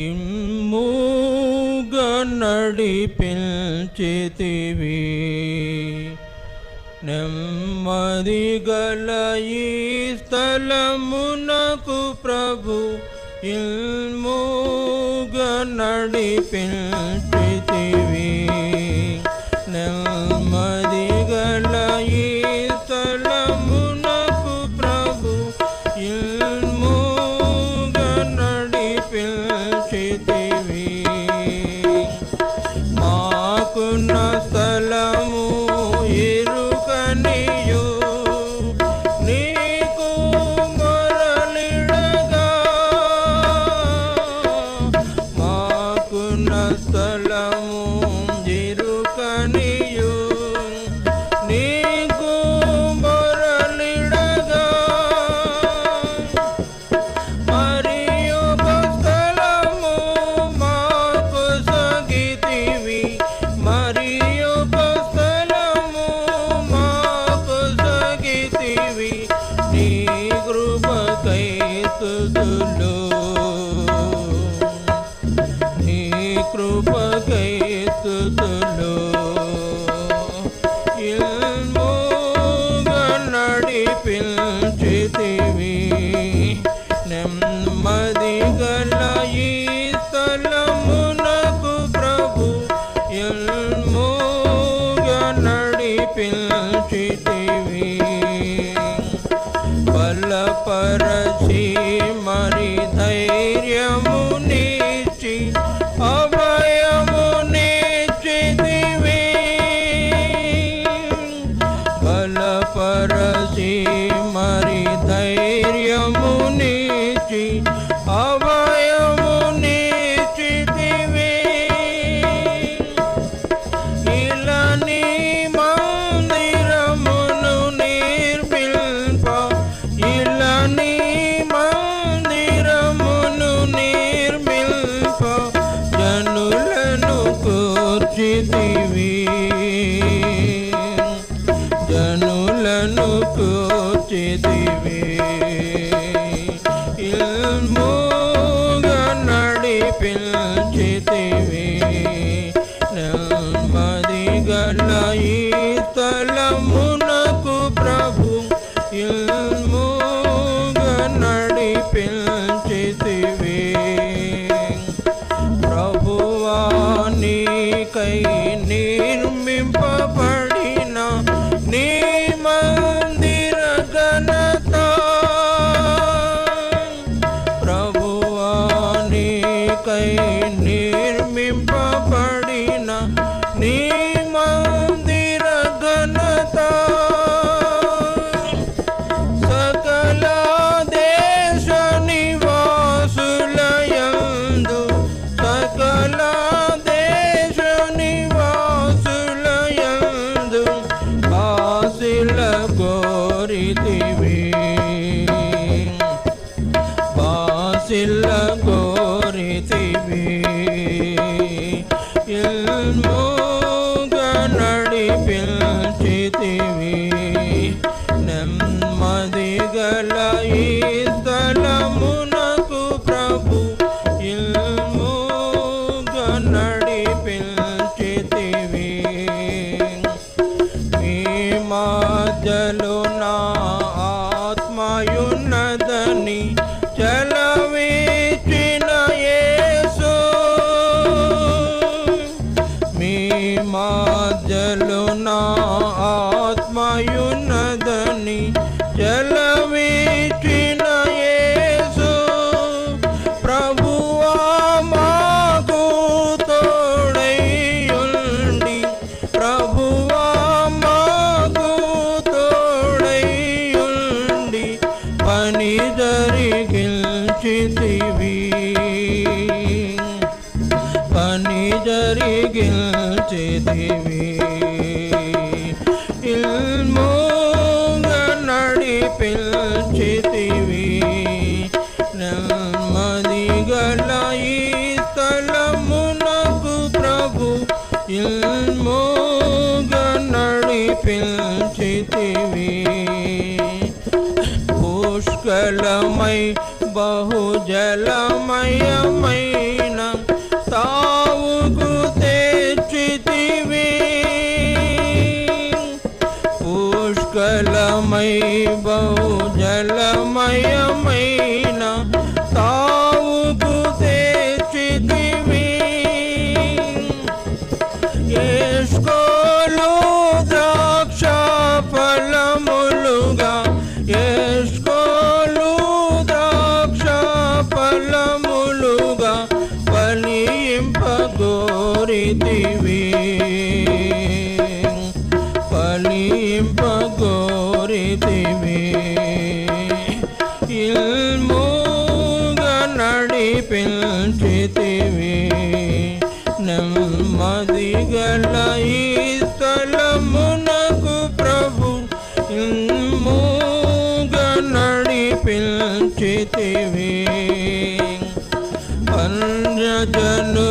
ఇమ్మూగ నడిపించితివి నెమ్మది గల ఈ స్థలమునకు ప్రభు ఇల్మూగ నడిపించితివి लो नी कृप गैत लो ఓర్చితివి జనులను పోచితివి நீனும் Hare you. चलो ना ஆட்சி செய்வீர் பணி ஜருகில் செய்தீவி இல் மூங்க நடிப்பில் செய்தீவீர் बहु जलमयमयी ವಂದಿತಿವಿ ನಮ್ಮದಿಗಳ ಈ ಸ್ಥಳ ಮುನಕು ಪ್ರಭು ಮೂಗ ನಡಿಪಿಲ್ಚಿತಿವಿ ಪಂಜ ಜನು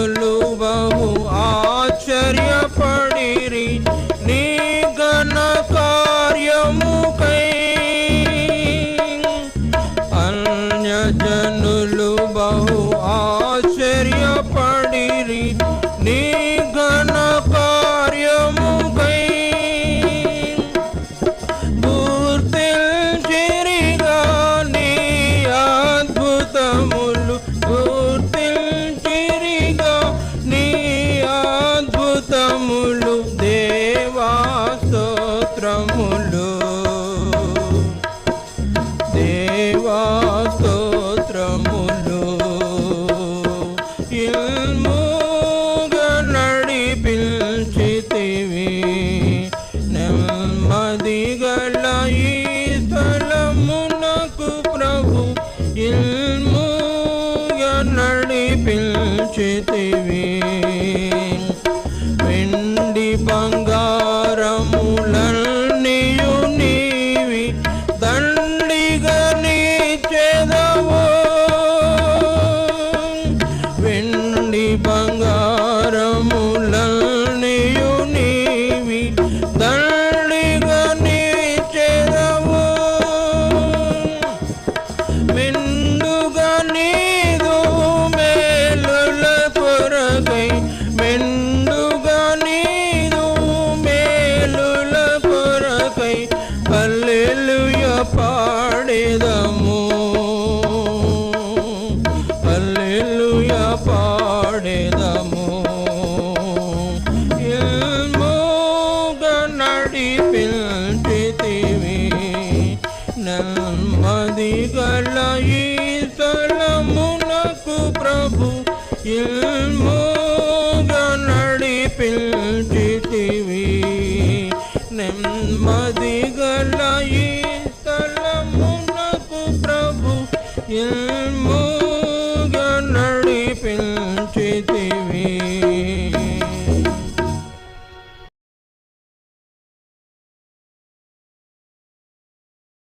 ಇಲ್ಮೋಗ ನಡಿಪಿಲ್ಟಿವಿ ನೆಮ್ಮದಿಗಳ ಈ ಸ್ಥಳ ಮುನಕು ಪ್ರಭು ಇಲ್ಮೋ